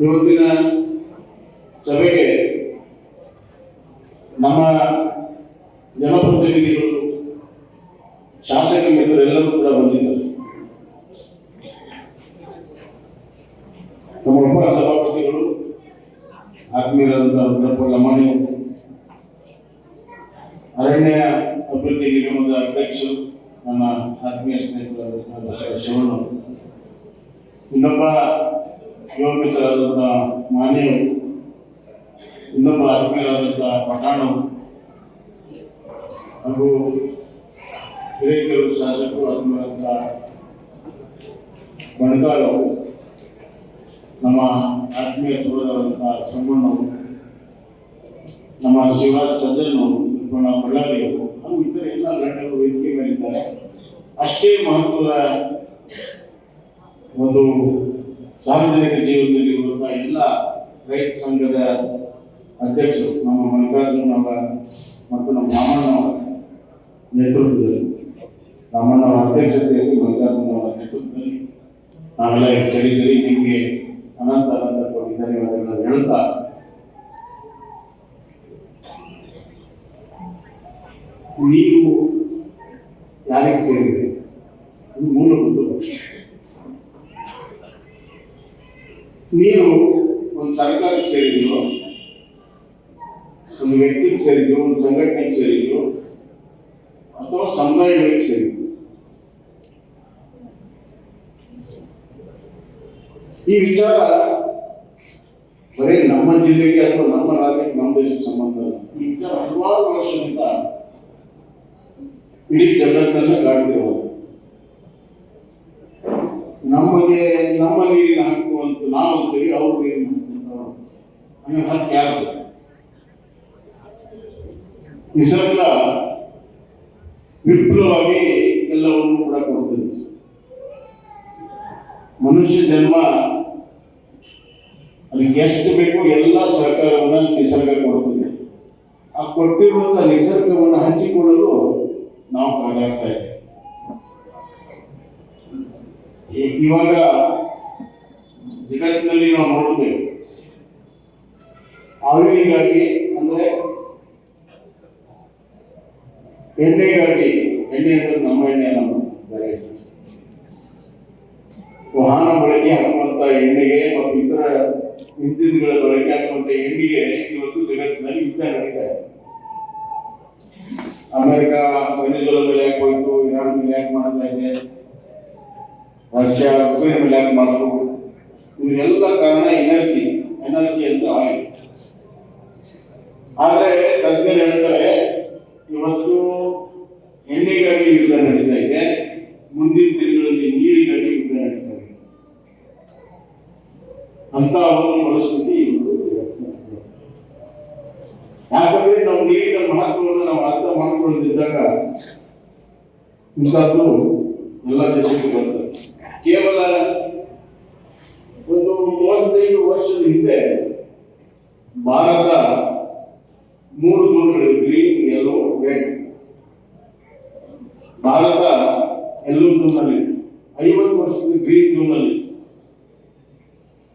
ಇವತ್ತಿನ ಸಭೆಗೆ ನಮ್ಮ ಜನಪ್ರತಿನಿಧಿಗಳು ಒಂದು ಸಾರ್ವಜನಿಕ ಜೀವನದಲ್ಲಿ ಇರುವಂತಹ ಎಲ್ಲ ರೈತ ಸಂಘದ ಅಧ್ಯಕ್ಷರು, ನಮ್ಮ ಮಲ್ಲಿಕಾರ್ಜುನ ಅವರ ಮತ್ತು ನಮ್ಮ ರಾಮಣ್ಣವರ ನೇತೃತ್ವದಲ್ಲಿ ರಾಮಣ್ಣವರ ಅಧ್ಯಕ್ಷತೆಯಲ್ಲಿ ಮಲ್ಲಿಕಾರ್ಜುನ ಅವರ ನೇತೃತ್ವದಲ್ಲಿ ನಾವೆಲ್ಲ ಸೇರಿದ್ದೀರಿ ನಿಮಗೆ ಅನಂತ ಅನಂತ ಕೋಟಿ ಧನ್ಯವಾದಗಳನ್ನು ಹೇಳುತ್ತಾ ನೀವು ಯಾರಿಗೆ ಸೇರಿದೆ ಇದು ಮೂಲಭೂತ ಪ್ರಶ್ನೆ. ನೀವು ಒಂದು ಸರ್ಕಾರಕ್ಕೆ ಸೇರಿದ್ರು ಒಂದು ವ್ಯಕ್ತಿಗೆ ಸೇರಿದ್ರು ಒಂದು ಸಂಘಟನೆಗೆ ಸೇರಿದ್ರು ಅಥವಾ ಸಮುದಾಯಗಳಿಗೆ ಸೇರಿದ್ರು ಈ ವಿಚಾರ ಬರೀ ನಮ್ಮ ಜಿಲ್ಲೆಗೆ ಅಥವಾ ನಮ್ಮ ರಾಜ್ಯಕ್ಕೆ, ನಮ್ಮ ದೇಶಕ್ಕೆ ಸಂಬಂಧ. ಈ ವಿಚಾರ ಹಲವಾರು ವರ್ಷದಿಂದ ಇಡೀ ಜಗತ್ತನ್ನು ಕಾಡ್ತಿರೋದು ನಮಗೆ ನಮ್ಮ ನೀರಿನ ಹಕ್ಕು ಅಂತ ನಾವು ಅಂತೀವಿ ಅವ್ರ ನೀರಿನ ಹಕ್ಕು ಅಂತ ಅವ್ರು. ಹಂಗೆ ಹಕ್ಕು ಯಾರು? ನಿಸರ್ಗ ವಿಪ್ಲವಾಗಿ ಎಲ್ಲವನ್ನು ಕೂಡ ಕೊಡ್ತದೆ. ಮನುಷ್ಯ ಜನ್ಮ, ಅದಕ್ಕೆ ಎಷ್ಟು ಬೇಕು ಎಲ್ಲ ಸಹಕಾರವನ್ನು ನಿಸರ್ಗ ಕೊಡುತ್ತದೆ ಆ ಕೊಟ್ಟಿರುವಂತಹ ನಿಸರ್ಗವನ್ನು ಹಂಚಿಕೊಳ್ಳಲು ನಾವು ಕಾದಾಡ್ತಾ ಇದ್ದೇವೆ. ಇವಾಗ ಜಗತ್ತಿನಲ್ಲಿ ನಾವು ನೋಡುತ್ತೇವೆ ಆವಿರಿಗಾಗಿ ಅಂದ್ರೆ ಎಣ್ಣೆಗಾಗಿ, ಎಣ್ಣೆ ಅಂದ್ರೆ ನಮ್ಮ ಎಣ್ಣೆ ನಮ್ಮ ವಾಹನ ಬಳಕೆ ಹಾಕುವಂತ ಎಣ್ಣೆಗೆ ಮತ್ತು ಇತರ ಇಂಜಿನ್ಗಳ ಬಳಕೆ ಹಾಕುವಂತ ಎಣ್ಣೆಗೆ ಇವತ್ತು ಜಗತ್ತಿನಲ್ಲಿ ಯುದ್ಧ ನಡೀತಾ ಇದೆ. ಅಮೆರಿಕ ಸೈನ್ಯಗಳ ಮೇಲೆ ಯಾಕೆ ಹೋಯ್ತು, ಇರಾನ್ ಮೇಲೆ ಯಾಕೆ ಮಾಡ್ತಾ ಇದೆ, ರಷ್ಯಾ ಉಕ್ರೇನ್ ಮೇಲೆ ಯಾಕೆ ಮಾಡ್ತು ಇದೆಲ್ಲ ಕಾರಣ ಎನರ್ಜಿ ಎನರ್ಜಿ ಅಂತ ಆಯಿಲ್. ಆದ್ರೆ ತಜ್ಞರು ಹೇಳ್ತಾರೆ, ಇವತ್ತು ಎಣ್ಣೆಗಾಗಿ ಯುದ್ಧ ನಡೀತಾ ಇದೆ, ಮುಂದಿನ ದಿನಗಳಲ್ಲಿ ನೀರಿಗಾಗಿ ಯುದ್ಧ ನಡೀತಾ ಇದೆ ಅಂತ ಒಂದು ಪರಿಸ್ಥಿತಿ. ಯಾಕಂದ್ರೆ ನಾವು ನೀರಿನ ಮಹತ್ವವನ್ನು ನಾವು ಅರ್ಥ ಮಾಡಿಕೊಳ್ಳದಿದ್ದಾಗ ಇಂಥದ್ದು ಎಲ್ಲ ದೇಶಕ್ಕೆ ಬರ್ತದೆ ಕೇವಲ ಒಂದು ಮೂವತ್ತೈದು ವರ್ಷದ ಹಿಂದೆ ಭಾರತ ಮೂರು ಜೋನ್ಗಳಿವೆ ಗ್ರೀನ್ ಯೆಲ್ಲೋ ರೆಡ್ ಭಾರತ ಎಲ್ಲೋ ಅಲ್ಲಿ ಐವತ್ತು ವರ್ಷದ ಗ್ರೀನ್ ಝೋನಲ್ಲಿ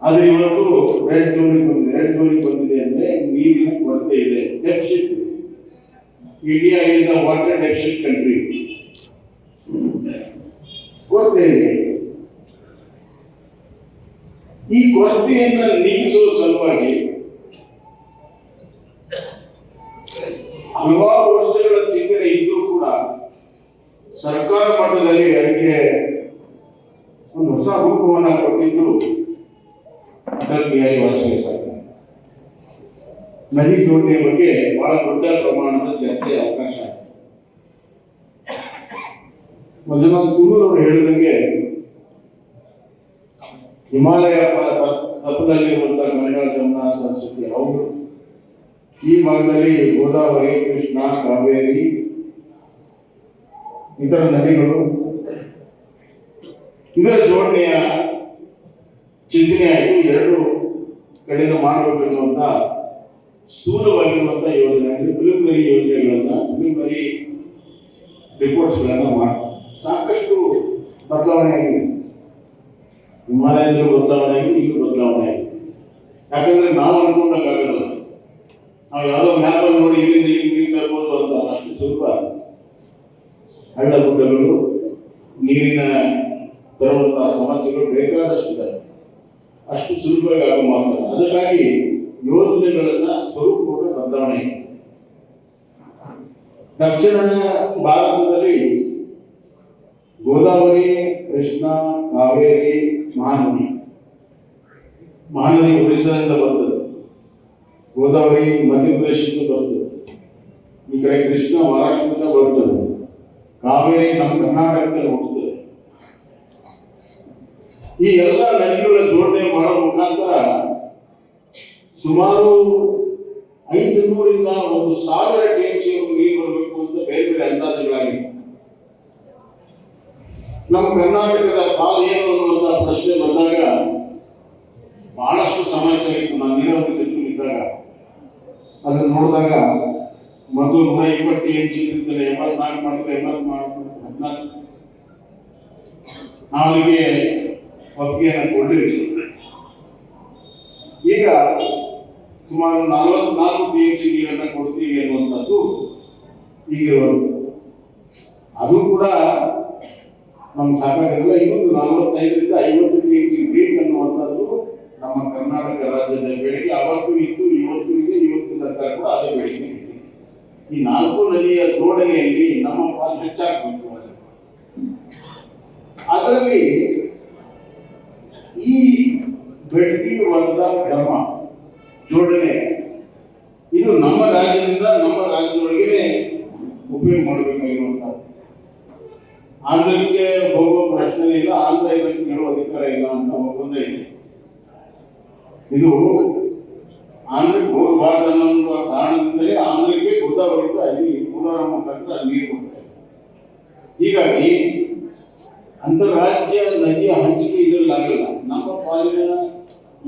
ಆದ್ರೆ ಇವತ್ತು ರೆಡ್ ಜೋನಿಗೆ ಬಂದಿದೆ. ರೆಡ್ ಜೋನಿಗೆ ಬಂದಿದೆ ಅಂದ್ರೆ ನೀರಿನ ಕೊರತೆ ಇದೆ. Deficit India is a water deficit country ಕೊರತೆ ಇದೆ. ಈ ಕೊರತೆಯನ್ನು ನೀಗಿಸುವ ಸಲುವಾಗಿ ಹಲವಾರು ವರ್ಷಗಳ ಚಿಂತನೆ ಇದ್ರೂ ಕೂಡ ಸರ್ಕಾರ ಮಟ್ಟದಲ್ಲಿ ಅದಕ್ಕೆ ಒಂದು ಹೊಸ ರೂಪವನ್ನು ಕೊಟ್ಟಿದ್ದು ಅಟಲ್ ಬಿಹಾರಿ ವಾಜಪೇಯಿ ಸರ್ಕಾರ. ನದಿ ಜೋಡಣೆ ಬಗ್ಗೆ ಬಹಳ ದೊಡ್ಡ ಪ್ರಮಾಣದ ಚರ್ಚೆ ಅವಕಾಶ. ಮಂಜುನಾಥ್ ಕುರೂರ್ ಅವರು ಹೇಳಿದಂಗೆ ಹಿಮಾಲಯ ತಪ್ಪದಲ್ಲಿರುವಂತಹ ಗಂಗಾ ಜಮುನಾ ಸರಸ್ವತಿ ಅವರು ಈ ಭಾಗದಲ್ಲಿ ಗೋದಾವರಿ, ಕೃಷ್ಣ, ಕಾವೇರಿ, ಇತರ ನದಿಗಳು. ಇದರ ಜೋಡಣೆಯ ಚಿಂತನೆಯಾಗಿ ಎರಡು ಕಡೆಯನ್ನು ಮಾಡಬೇಕು ಎನ್ನುವಂತ ಸ್ಥೂಲವಾಗಿರುವಂತಹ ಯೋಜನೆ ಪ್ರಿಲಿಮಿನರಿ ಯೋಜನೆಗಳನ್ನ ಪ್ರಿಲಿಮಿನರಿ ರಿಪೋರ್ಟ್ಸ್ಗಳನ್ನ ಮಾಡಿ, ಸಾಕಷ್ಟು ಬದಲಾವಣೆ ಆಗಿದೆ. ಹಿಮಾಲಯದಲ್ಲೂ ಬದಲಾವಣೆ ಆಗಿದೆ, ಇಲ್ಲೂ ಬದಲಾವಣೆ ಆಗಿದೆ. ಯಾಕಂದ್ರೆ ನಾವು ಅನ್ಕೊಂಡಾಗಲ್ಲ ನಾವು ಯಾವುದೋ ಮ್ಯಾಪ್ ಅಲ್ಲಿ ನೋಡಿ ಇಲ್ಲಿಂದ ಇಲ್ಲಿ ಬರ್ಬೋದು ಅಂತ ಅಷ್ಟು ಸುಲಭ ಹಳ್ಳ ಗುಡ್ಡಗಳು, ನೀರಿನ ತರುವಂತಹ ಸಮಸ್ಯೆಗಳು ಬೇಕಾದಷ್ಟಿದೆ ಅಷ್ಟು ಸುಲಭವಾಗಿ ಆಗೋ ಮಾತಲ್ಲ. ಅದಕ್ಕಾಗಿ ಯೋಜನೆಗಳನ್ನ ಸ್ವರೂಪ ಬದಲಾವಣೆ. ದಕ್ಷಿಣ ಭಾರತದಲ್ಲಿ ಗೋದಾವರಿ, ಕೃಷ್ಣ, ಕಾವೇರಿ ಮಹಾನದಿ ಮಹಾನದಿ ಒಡಿಶಾದಿಂದ ಬರ್ತದೆ. ಗೋದಾವರಿ ಮಧ್ಯಪ್ರದೇಶದಿಂದ ಬರ್ತದೆ. ಈ ಕಡೆ ಕೃಷ್ಣ, ಮಹಾರಾಷ್ಟ್ರದಿಂದ ಬರ್ತದೆ. ಕಾವೇರಿ, ನಮ್ಮ ಕರ್ನಾಟಕದಲ್ಲಿ ಹೋಗ್ತದೆ ಈ ಎಲ್ಲ ನದಿಗಳ ಜೋಡಣೆ ಮಾಡೋ ಮುಖಾಂತರ ಸುಮಾರು ಐದು ನೂರಿಂದ ಒಂದು ಸಾವಿರ ಟಿಎಂಸಿ ನೀರು ಬರಬೇಕು ಅಂತ ಬೇರೆ ಬೇರೆ ಅಂದಾಜುಗಳಾಗಿವೆ. ನಮ್ಮ ಕರ್ನಾಟಕದ ಪಾಲು ಏನು ಅನ್ನುವಂತಹ ಪ್ರಶ್ನೆ ಬಂದಾಗ ಬಹಳಷ್ಟು ಸಮಸ್ಯೆ ಇತ್ತು. ನಾನು ನೀರಾವರಿ ಸಚಿವರು ಇದ್ದಾಗ ಅದನ್ನು ನೋಡಿದಾಗ ಮೊದಲು ನೂರ ಇಪ್ಪತ್ತು ಏನ್ ಸಿಗುತ್ತೆ ಎಂಬತ್ನಾಲ್ಕು ಮಾಡಿದ್ರೆ ಎಂಬತ್ತು ಮಾಡ್ತಾರೆ ಹದಿನಾಲ್ಕು. ನಾವಿಗೆ ಒಪ್ಪಿಗೆಯನ್ನು ಕೊಡಲಿಲ್ಲ. ಈಗ ಸುಮಾರು ನಲವತ್ನಾಲ್ಕು ಪಿ ಎಚ್ ಡಿಗಳನ್ನ ಕೊಡ್ತೀವಿ ಅನ್ನುವಂಥದ್ದು ಈಗಿರೋದು ಅದು ಕೂಡ ನಮ್ಮ ಸಾಕಾಗಿಲ್ಲ. ಇವತ್ತು ನಲವತ್ತೈದರಿಂದ ಐವತ್ತು ಪಿ ಎಚ್ ಬೇಕು ಅನ್ನುವಂಥದ್ದು ನಮ್ಮ ಕರ್ನಾಟಕ ರಾಜ್ಯದ ಬೆಳಿಗ್ಗೆ ಅವತ್ತು ಇತ್ತು, ಇವತ್ತು ಸರ್ಕಾರ ಕೂಡ ಅದೇ ಬೇಡಿಕೆ ಇದೆ. ಈ ನಾಲ್ಕು ನದಿಯ ಜೋಡಣೆಯಲ್ಲಿ ನಮ್ಮ ಪಾಲು ಹೆಚ್ಚಾಗಬೇಕು ಅದರಲ್ಲಿ ಈ ಬೆಡ್ತಿ ವರ್ಗ ಧರ್ಮ ಜೋಡಣೆ ಇದು ನಮ್ಮ ರಾಜ್ಯದಿಂದ ನಮ್ಮ ರಾಜ್ಯದೊಳಗೆ ಉಪಯೋಗ ಮಾಡಬೇಕಾಗಿರುವಂಥದ್ದು. ಆಂಧ್ರಕ್ಕೆ ಹೋಗುವ ಪ್ರಶ್ನೆ ಇಲ್ಲ ಆಂಧ್ರ ಇದಕ್ಕೆ ಕೇಳುವ ಅಧಿಕಾರ ಇಲ್ಲ ಅಂತ ಇದೆ. ಇದು ಆಂಧ್ರಕ್ಕೆ ಹೋಗಬಾರ್ದು ಅನ್ನೋ ಕಾರಣದಿಂದಲೇ ಆಂಧ್ರಕ್ಕೆ ಹೊರತು ಅಲ್ಲಿ ಕೂಲಾರ ಮುಖಾಂತರ ನೀರು ಕೊಡ್ತಾರೆ ಹೀಗಾಗಿ ಅಂತಾರಾಜ್ಯ ನದಿಯ ಹಂಚಿಕೆ ಇದರಲ್ಲಿ ಆಗಲ್ಲ. ನಮ್ಮ ಪಾಲಿನ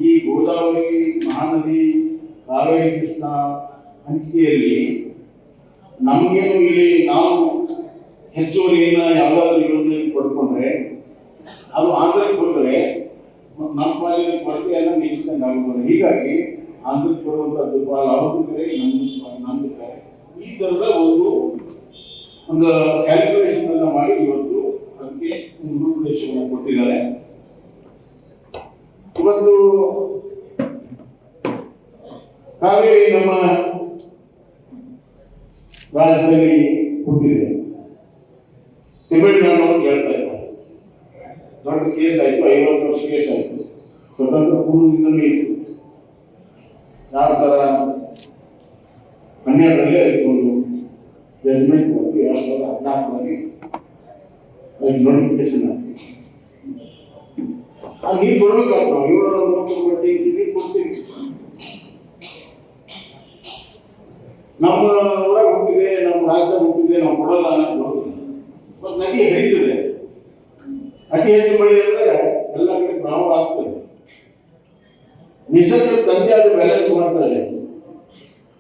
ಈ ಗೋದಾವರಿ, ಮಹಾನದಿ, ಕಾವೇರಿ ಕೃಷ್ಣ ಹಂಚಿಕೆಯಲ್ಲಿ ನಮಗೇನು ಇಲ್ಲಿ ನಾವು ಹೆಚ್ಚುವರಿಯನ್ನ ಯಾವುದಾದ್ರೂ ಯೋಜನೆ ಪಡ್ಕೊಂಡ್ರೆ, ಅದು ಆಂಧ್ರಕ್ಕೆ ಕೊಟ್ಟರೆ ನಮ್ಮ ಪಾಲಿನ ಕೊರತೆಯನ್ನು ನಿಲ್ಲಿಸಿದಂಗೆ ಆಗ್ಬೋದು ಹೀಗಾಗಿ ಆಂಧ್ರಕ್ಕೆ ಕೊಡುವಂತ ದುರ್ಬಲ ಅವ್ರದ್ದು ಕರೆ ನಮ್ದು ಪಾಲು ನಮ್ದು ಕರೆ ಈ ತರದ ಒಂದು ಒಂದು ಕ್ಯಾಲ್ಕುಲೇಷನ್ ಅನ್ನ ಮಾಡಿ ಇವತ್ತು ಅದಕ್ಕೆ ಒಂದು ರೂಪುರೇಷೆಯನ್ನು ಕೊಟ್ಟಿದ್ದಾರೆ. ಇವತ್ತು ಕಾವೇರಿ ನಮ್ಮ ರಾಜ್ಯದಲ್ಲಿ ಹುಟ್ಟಿದೆ. ತಮಿಳುನಾಡು ಅಂತ ಹೇಳ್ತಾ ಇದ್ದಾರೆ. ದೊಡ್ಡ ಕೇಸ್ ಆಯ್ತು, ಐವತ್ತು ವರ್ಷ ಕೇಸ್ ಆಯ್ತು. ಸ್ವತಂತ್ರ ಪೂರ್ವದಿಂದಲೂ ಇತ್ತು ಎರಡು ಸಾವಿರ ಹನ್ನೆರಡರಲ್ಲಿ ಅದಕ್ಕೆ ಒಂದು ಜಜ್ಮೆಂಟ್ ಬಂತು ಎರಡು ಸಾವಿರದ ಹದಿನಾಲ್ಕರಲ್ಲಿ ಅದಕ್ಕೆ ನೋಟಿಫಿಕೇಶನ್ ಆಯ್ತು ಆ ನೀರು ನೀರು ಕೊಡ್ತೀವಿ. ನಮ್ಮ ಊರಾಗ ಹುಟ್ಟಿದೆ, ನಮ್ಮ ರಾಜ್ಯ ಹುಟ್ಟಿದೆ, ನಾವು ಕೊಡಲ್ಲ ಅನ್ನೋದು ಬರೋದಿಲ್ಲ ಮತ್ತು ನದಿ ಹರಿತದೆ. ಅತಿ ಹೆಚ್ಚು ಮಳೆ ಅಂದರೆ ಎಲ್ಲ ಕಡೆ ಪ್ರವಾಹ ಆಗ್ತದೆ. ನಿಸರ್ಗ ತಂದೆ ಅದು ಬ್ಯಾಲೆನ್ಸ್ ಮಾಡ್ತಾರೆ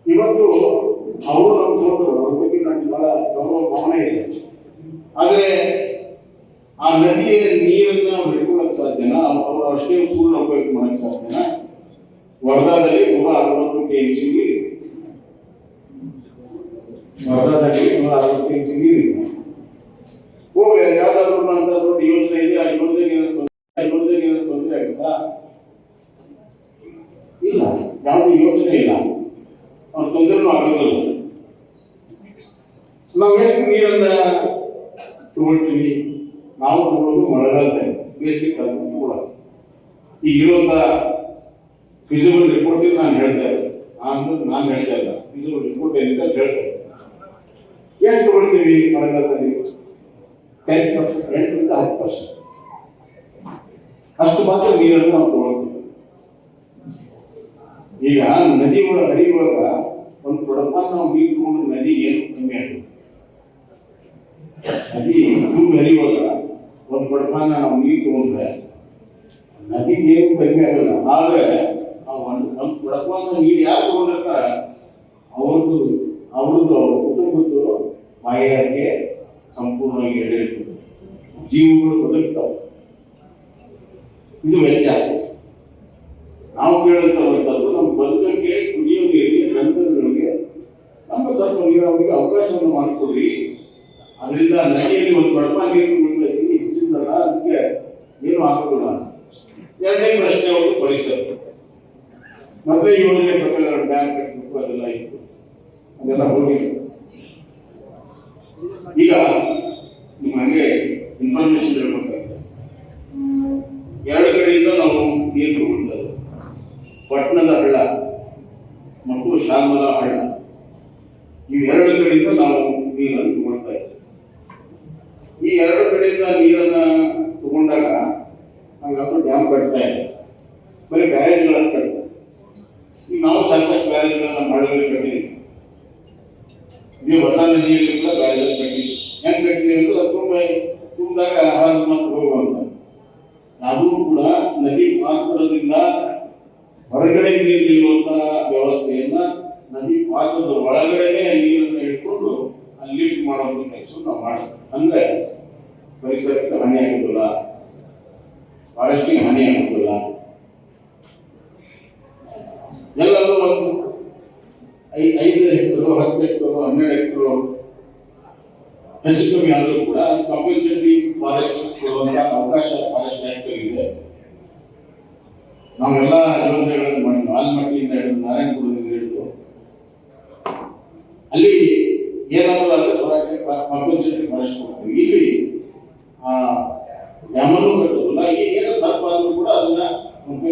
ಇವತ್ತು ಅವರು ನಮ್ಮ ಸೋದರು ಅವ್ರ ಬಗ್ಗೆ ನನಗೆ ಬಹಳ ಗೌರವ, ಭಾವನೆ ಇದೆ. ಆದರೆ ಆ ನದಿಯ ನೀರನ್ನ ಹಿಡ್ಕೊಳ್ಳೋಕೆ ಸಾಧ್ಯನಾ? ಅವರು ಅಷ್ಟೇ ಪೂರ್ಣ ಉಪಯೋಗ ಮಾಡಕ್ಕೆ ಸಾಧ್ಯನಾ? ವರ್ಧಾದಲ್ಲಿ ನೂರ ಅರವತ್ತು ಕೆ ಎಂ ಸಿ ನೀರು ವರ್ಧಾದಲ್ಲಿ ನೂರ ಅರವತ್ತು ಕೆ ಎಂ ಸಿ ನೀರು ಹೋಗಿ ಯಾವ್ದಾದ್ರು ಅಂತ ದೊಡ್ಡ ಯೋಜನೆ ಇದೆ, ಆ ಯೋಜನೆಗೆ ಏನಾದ್ರು ತೊಂದರೆ ಆ ಯೋಜನೆಗೆ ಏನಾದ್ರು ತೊಂದರೆ ಆಗುತ್ತಾ? ಇಲ್ಲ, ಯಾವುದೇ ಯೋಚನೆ ಇಲ್ಲ. ಅವ್ರ ತೊಂದರೆನೂ ಆಗೋದಿಲ್ಲ ನಾವು ಎಷ್ಟು ನೀರನ್ನ ತಗೊಳ್ತೀವಿ? ನಾವು ತಗೊಳ್ಳೋದು ಮಳೆಗಾಲದ ಬೇಸಿಗೆ ಕಾಲದಲ್ಲಿ ಕೂಡ. ಈಗ ಇರುವಂತ ಫಿಸಿಬಲ್ ರಿಪೋರ್ಟ್ ನಾನು ಹೇಳ್ತಾ ಇದ್ದೆ ನಾನು ನಾನು ಹೇಳ್ತಾ ಇಲ್ಲ ಫಿಸಿಬಲ್ ರಿಪೋರ್ಟ್ ಏನಿದೆ ಅಂತ ಹೇಳ್ತಾರೆ ಎಷ್ಟು ತಗೊಳ್ತೀವಿ ಮಳೆಗಾಲದಲ್ಲಿ ಟೆನ್ ಪರ್ಸೆಂಟ್ ಎಂಟರಿಂದ ಹತ್ತು ಪರ್ಸೆಂಟ್ ಅಷ್ಟು ಮಾತ್ರ ನೀರನ್ನು ನಾವು ತಗೊಳ್ತೀವಿ. ಈಗ ನದಿ ಹರಿ ಒಳಗ ಒಂದು ಕೊಡಪ ನಾವು ತಗೊಂಡು ನದಿ ಏನು ಕಮ್ಮಿ ಆಗುತ್ತೆ ನದಿ ತುಂಬಿ ಹರಿಯುವಾಗ ಒಂದು ಕೊಡಪಾನ ನಾವು ನೀರು ನದಿ ಏನು ಕಡಿಮೆ ಆಗಲ್ಲ. ಆದ್ರೆ ಒಂದು ಒಂದು ಕೊಡಪಾನ ನೀರು ಯಾರು ತಗೊಂಡಿರ್ತಾರ? ಅವ್ರದ್ದು ಅವ್ರದ್ದು ಅವ್ರ ಕುಟುಂಬದ್ದು ಬಾಯಾರಿಕೆ ಸಂಪೂರ್ಣವಾಗಿ ಎಡೆ ಜೀವಗಳು ಬದುಕ್ತಾವೆ ಇದು ವ್ಯತ್ಯಾಸ. ನಾವು ಕೇಳುವಂತದ್ದು ನಮ್ಮ ಬದುಕಕ್ಕೆ ಕುಡಿಯೋ ನೀರಿಗೆ ಜನಗಳಿಗೆ ನಮ್ಮ ಸ್ವಲ್ಪ ನೀರಾವರಿಗೆ ಅವಕಾಶವನ್ನು ಮಾಡಿಕೊಡ್ರಿ ಅದರಿಂದ ನದಿಯಲ್ಲಿ ಒಂದು ಕಡಪ ನೀರು ಬಿಡ್ಬೇಕು ಹೆಚ್ಚಿಂದಲ್ಲ ಅದಕ್ಕೆ ಏನು ಹಾಕೋಣ ಎರಡನೇ ಪ್ರಶ್ನೆ ಒಂದು ಪರಿಸರ. ಮತ್ತೆ ಯೋಜನೆ ಪ್ರಕಾರ ಡ್ಯಾಮ್ ಕಟ್ಟಬೇಕು ಅದೆಲ್ಲ ಇತ್ತು. ಅದೆಲ್ಲ ಹೋಗಿ ಈಗ ನಿಮ್ಮ ಹಂಗೆ ಇನ್ಫಾರ್ಮೇಶನ್ ಪಟ್ಟಣದ ಹಳ್ಳ ಮತ್ತು ಶಾಲ್ಮಲ ಹಳ್ಳ ಈ ಎರಡು ಕಡೆಯಿಂದ ನಾವು ನೀರನ್ನು ತಗೊಳ್ತಾ ಇದ್ದೇವೆ ಈ ಎರಡು ಕಡೆಯಿಂದ ನೀರನ್ನ ತಗೊಂಡಾಗ ನಾವ್ಯಾವುದು ಡ್ಯಾಮ್ ಕಟ್ತಾ ಇದೆ ಬರೀ ಬ್ಯಾರೇಜ್ಗಳನ್ನು ಕಟ್ತಾರೆ ಈಗ ನಾವು ಸಾಕಷ್ಟು ಬ್ಯಾರೇಜ್ಗಳನ್ನ ಮಳೆಗಳು ಕಟ್ಟಿದ್ದೀವಿ ಇದೇ ಹೊಸ ನದಿಯಲ್ಲಿ ಕೂಡ ಬ್ಯಾರೇಜ್ ಕಟ್ಟಿದ್ದೀವಿ ಹೆಂಗ್ ಕಟ್ಟಿದ್ದೀವಿ ಅಂದ್ರೆ ಅದು ತುಂಬ ತುಂಬಿದಾಗ ಹರಿದು ಮತ್ತೆ ಹೋಗುವಂತ ಅದು ಕೂಡ ನದಿ ಪಾತ್ರದಿಂದ ಹೊರಗಡೆ ನೀರು ನಿಲ್ಲುವಂತ ವ್ಯವಸ್ಥೆಯನ್ನ ನದಿ ಪಾತ್ರದ ಒಳಗಡೆನೆ ನೀರನ್ನು ಇಟ್ಕೊಂಡು ಅಲ್ಲಿ ಲಿಫ್ಟ್ ಮಾಡುವಂತ ಕೆಲಸ ನಾವು ಮಾಡ್ತೀವಿ ಅಂದ್ರೆ ಪರಿಸರಕ್ಕೆ ಹಾನಿ ಆಗುದಿಲ್ಲ ಫಾರೆಸ್ಟಿಗೆ ಹಾನಿ ಆಗುದಿಲ್ಲ ಎಲ್ಲರೂ ಒಂದು ಐದು ಹೆಕ್ಟರು, ಹತ್ತು ಹೆಕ್ಟರು, ಹನ್ನೆರಡು ಹೆಕ್ಟರು, ಹೆಚ್ಚು ಕಮ್ಮಿ ಆದರೂ ಕೂಡ ಕಂಪಲ್ಸರಿ ಫಾರೆಸ್ಟ್ ಕೊಡುವಂತ ಅವಕಾಶ ಫಾರೆಸ್ಟ್ ಇದೆ. ನಾವೆಲ್ಲ ಯೋಜನೆಗಳನ್ನು ಮಾಡಿದ್ವಿ. ಆಲ್ಮಟ್ಟಿಯಿಂದ ಹಿಡಿದು ನಾರಾಯಣಪುರದಿಂದ ಹಿಡಿದು. ಅಲ್ಲಿ ಏನಾದರೂ ಹೊರಗೆ ಕಂಪಲ್ಸರಿ ಫಾರೆಸ್ಟ್ ಕೊಡ್ತೀವಿ ಇಲ್ಲಿ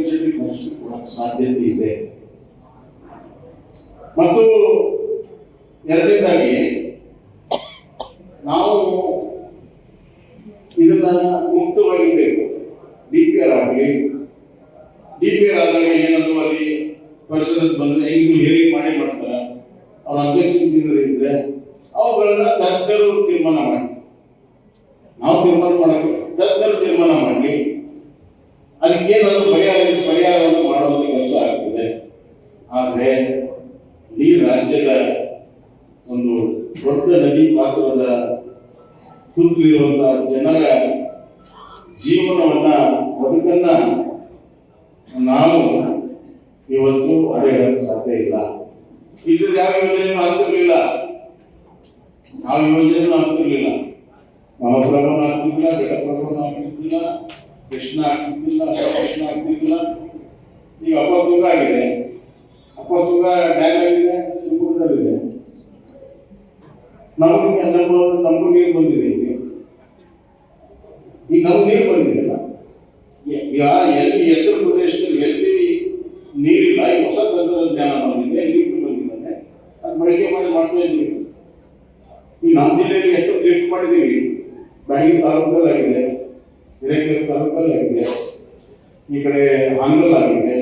ಕಂಪಲ್ಸರಿ ಫಾರೆಸ್ಟ್ ಕೊಡೋಕೆ ಸಾಧ್ಯತೆ ಇದೆ ಮತ್ತು ಎರಡನೇದಾಗಿ ನಾವು ಇದನ್ನ ಮುಕ್ತವಾಗಿರ್ಬೇಕು ಡಿ ಪಿ ಆರ್ ಆಗಲಿ ಡಿ ಪಿ ಆರ್ ಆದಾಗ ಏನಾದ್ರು ಅಲ್ಲಿ ಪರಿಸರದ ಬಂದ್ರೆ ಹೆಂಗ್ ಹೇರಿಂಗ್ ಮಾಡಿ ಮಾಡ್ತಾರೆ ಅವ್ರ ಅಧ್ಯಕ್ಷರು ಇದ್ರೆ ಅವುಗಳನ್ನ ತಜ್ಞರು ತೀರ್ಮಾನ ಮಾಡಿ ನಾವು ತೀರ್ಮಾನ ಮಾಡಬೇಕು ತಜ್ಞರು ತೀರ್ಮಾನ ಮಾಡಲಿ ಅದಕ್ಕೇನಾದ್ರು ಪರಿಹಾರ, ಪರಿಹಾರವನ್ನು ಮಾಡುವಂತ ಕೆಲಸ ಆಗ್ತದೆ. ಆದ್ರೆ ಈ ರಾಜ್ಯದ ಒಂದು ದೊಡ್ಡ ನದಿ ಪಾತ್ರದ ಇರುವಂತಹ ಜನರ ಜೀವನವನ್ನ ಬದುಕನ್ನ ನಾವು ಇವತ್ತು ಅಡೆಯಲು ಸಾಧ್ಯ ಇಲ್ಲ. ಇದು ಯಾವ ಯೋಜನೆಯನ್ನು ಆಗ್ತಿರ್ಲಿಲ್ಲ. ಯಾವ ಯೋಜನೆಯನ್ನು ಆಗ್ತಿರ್ಲಿಲ್ಲ. ಪ್ರಕರಣ ಆಗ್ತಿರ್ಲಿಲ್ಲ ಪ್ರಕರಣ ಆಗ್ತಿರ್ಲಿಲ್ಲ. ಕೃಷ್ಣ ಆಗ್ತಿರ್ಲಿಲ್ಲ ಕೃಷ್ಣ ಆಗ್ತಿರ್ಲಿಲ್ಲ ಈಗ ಅಪತುಂಗ ಆಗಿದೆ ಅಪತುಂಗ ಡ್ಯಾಮ್ ಆಗಿದೆ ಶಿವಮೊಗ್ಗದಲ್ಲಿದೆ ನಮಗೆ ನಮ್ಮ ನಮಗೂ ನೀರು ಬಂದಿದೆ ಈಗ ಈಗ ನಮ್ಗೆ ನೀರು ಬಂದಿದೆಲ್ಲ ಎಲ್ಲಿ ಎತ್ತರ ಪ್ರದೇಶದಲ್ಲಿ ಎಲ್ಲಿ ನೀರಿಲ್ಲ ಈ ಹೊಸ ತಂತ್ರಜ್ಞಾನ ಬಂದಿದೆ ನೀರು ಬಂದಿದ್ದಾನೆ ಅದು ಬಳಕೆ ಮಾಡಿ ಮಾಡ್ತಾ ಇದ್ದೀವಿ ಈ ನಮ್ಮ ಜಿಲ್ಲೆಯಲ್ಲಿ ಎಷ್ಟು ಟ್ರೀಟ್ ಮಾಡಿದ್ದೀವಿ. ಬ್ಯಾಡಗಿ ತಾಲೂಕಲ್ಲಿ ಆಗಿದೆ. ಹಿರೇಕೆರೆ ತಾಲೂಕಲ್ಲಿ ಆಗಿದೆ. ಈ ಕಡೆ ಹಾನಗಲ್ ಆಗಿದೆ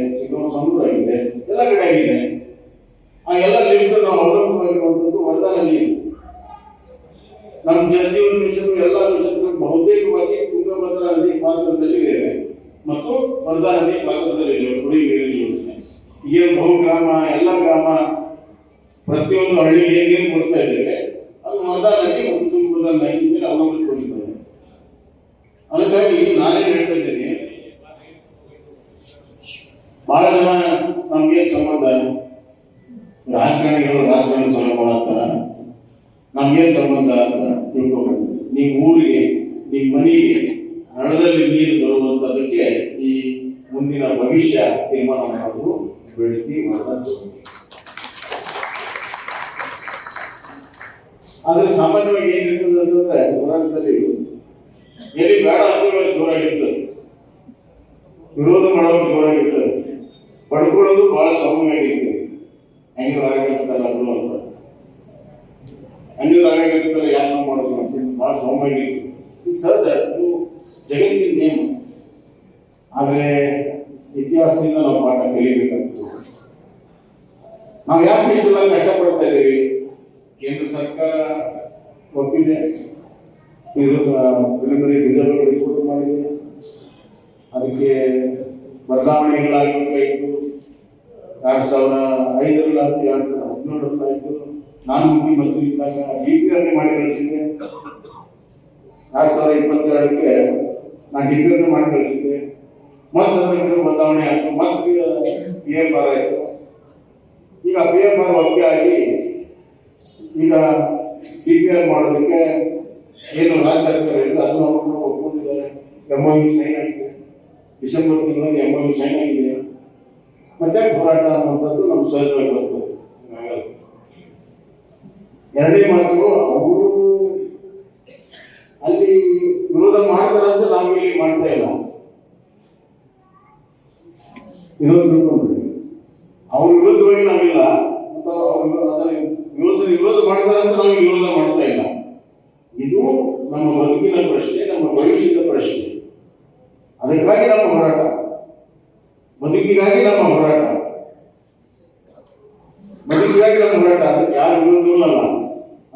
ಸಮುದ್ರ ಆಗಿದೆ, ಎಲ್ಲ ಕಡೆ ಆಗಿದೆ. ಆ ಎಲ್ಲ ಲಿಮಿಟ್ ನಾವು ಅವಲಂಬಿತವಾಗಿರುವಂಥದ್ದು ಇದೆ. ನಮ್ಮ ಜಲಜೀವನ ಮಿಷನ್ ಎಲ್ಲ ಮಿಷನ್ಗಳು ಬಹುತೇಕವಾಗಿ ತುಂಗಭದ್ರಾ ನದಿ ಪಾತ್ರದಲ್ಲಿ ಇದೆ ಮತ್ತು ವರ್ಧಾ ನದಿ ಪಾತ್ರದಲ್ಲಿ ಕುಡಿಯುವ ನೀರಿನ ಯೋಜನೆ ಈಗ ಬಹುಗ್ರಾಮ ಎಲ್ಲ ಗ್ರಾಮ ಪ್ರತಿಯೊಂದು ಹಳ್ಳಿಗೆ ಏನೇನು ಕೊಡ್ತಾ ಇದ್ದೇವೆ, ಅದು ವರ್ಧಾ ನದಿ ಮತ್ತು ತುಂಗಭದ್ರಾ ನದಿ ಮೇಲೆ ಅವಲಂಬಿಸಿಕೊಂಡಿದ್ದೇವೆ. ಅದಕ್ಕಾಗಿ ನಾನೇ ಹೇಳ್ತಾ ಇದ್ದೀನಿ ಬಹಳ ಜನ ನಮ್ಗೆ ಸಂಬಂಧ? ರಾಜಕಾರಣಿಗಳು ರಾಜಕಾರಣ ಸಂಬಂಧ ಮಾಡ್ತಾರ ನಮ್ಗೇನ್ ಸಂಬಂಧ ಅಂತ ತಿಳ್ಕೊಬೇಕು. ನಿಮ್ಮ ಊರಿಗೆ ನಿಮ್ಮ ಮನೆಗೆ ಹಣದಲ್ಲಿ ನೀರು ಬರುವಂತದಕ್ಕೆ ಈ ಮುಂದಿನ ಭವಿಷ್ಯ ತೀರ್ಮಾನ ಮಾಡೋದು ಬೆಳಕಿ ಮಾಡೋದು ಆದ್ರೆ ಸಾಮಾನ್ಯವಾಗಿ ಏನಿರ್ತದೆ ಅಂತಂದ್ರೆ ಹೋರಾಟದಲ್ಲಿ ಎಲ್ಲಿ ಬೇಡ ಅಂತ ಜೋರಾಗಿರ್ತದೆ. ವಿರೋಧ ಮಾಡೋದು ಜೋರಾಗಿರ್ತದೆ. ಪಡ್ಕೊಳ್ಳೋದು ಬಹಳ ಸೌಮ್ಯವಾಗಿರ್ತದೆ ಹೆಂಗ್ ಆಗಬೇಕಲ್ಲ ಅದು ಅಂತ. ಐನೂರು ರಾಗಿರ್ತದೆ ಯಾಕೆ ಮಾಡೋದು ಭಾಳ ಸೌಮ್ಯವಾಗಿ ಇದು ಸಹಜ, ಇದು ಜಗತ್ತಿನ ನೇಮ ಆದರೆ ಇತಿಹಾಸದಿಂದ ನಾವು ಪಾಠ ಕಲಿಬೇಕಾಗ್ತದೆ ನಾವು ಯಾಕೆ ಕಷ್ಟಪಡ್ತಾ ಇದ್ದೀವಿ? ಕೇಂದ್ರ ಸರ್ಕಾರ ಒಪ್ಪಿದೆ. ಪ್ರಿಲಿಮಿನರಿ ರಿಸರ್ವ್ ರಿಪೋರ್ಟ್ ಮಾಡಿದೆ ಅದಕ್ಕೆ ಬದಲಾವಣೆಗಳಾಗಬೇಕಾಯಿತು ಎರಡು ಸಾವಿರ ಐದರಲ್ಲಾಯ್ತು ಎರಡು ಸಾವಿರದ ಹದಿನೇಳರಲ್ಲಾಯಿತು ನಾನು ಮುಖ್ಯಮಂತ್ರಿ ಇದ್ದಾಗ ಆರ್ ಮಾಡಿ ಕಳಿಸಿದ್ದೆ. ಎರಡು ಸಾವಿರದ ಇಪ್ಪತ್ತೆರಡಕ್ಕೆ ನಾನು ಆರ್ ಮಾಡಿ ಕಳಿಸಿದ್ದೆ. ಮತ್ತೆ ಅದರ ಬದಲಾವಣೆ ಆಯಿತು. ಮತ್ತೆ ಪಿ ಎಫ್ ಆರ್ ಈಗ ಪಿ ಎಫ್ ಆರ್ ಆಗಿ ಈಗ ಡಿ ಪಿ ಆರ್ ಮಾಡೋದಕ್ಕೆ ಏನು ರಾಜ್ಯ ಸರ್ಕಾರ ಇದೆ ಅದನ್ನು ಅವರು ಒಪ್ಕೊಂಡಿದ್ದಾರೆ ಎಂ ಸೈನ್ ಆಗಿದೆ. ಡಿಸೆಂಬರ್ ತಿಂಗಳಲ್ಲಿ ಎಂ ಐ ಸೈನ್ ಆಗಿದೆ. ಮತ್ತೆ ಹೋರಾಟ ಅನ್ನುವಂಥದ್ದು ನಮ್ಮ ಸಹಜವಾಗಿ ಬರ್ತದೆ ಎರಡನೇ ಮಾತು, ಅವರು ಅಲ್ಲಿ ವಿರೋಧ ಮಾಡ್ತಾರಂತ ನಾವು ಇಲ್ಲಿ ಮಾಡ್ತಾ ಇಲ್ಲ. ತಿಳ್ಕೊಂಡ್ರಿ. ಅವ್ರ ವಿರೋಧವಾಗಿ ನಾವಿಲ್ಲ. ಮತ್ತು ಅವ್ರ ವಿರೋಧ ವಿರೋಧ ಮಾಡ್ತಾರೆ ಅಂತ ನಾವು ವಿರೋಧ ಮಾಡ್ತಾ ಇಲ್ಲ. ಇದು ನಮ್ಮ ಬದುಕಿನ ಪ್ರಶ್ನೆ, ನಮ್ಮ ಭವಿಷ್ಯದ ಪ್ರಶ್ನೆ. ಅದಕ್ಕಾಗಿ ನಮ್ಮ ಹೋರಾಟ. ಬದುಕಿಗಾಗಿ ನಮ್ಮ ಹೋರಾಟ. ಬದುಕಿಗಾಗಿ ನಮ್ಮ ಹೋರಾಟ. ಅದಕ್ಕೆ ಯಾರು ವಿರೋಧವೂ ಅಲ್ಲ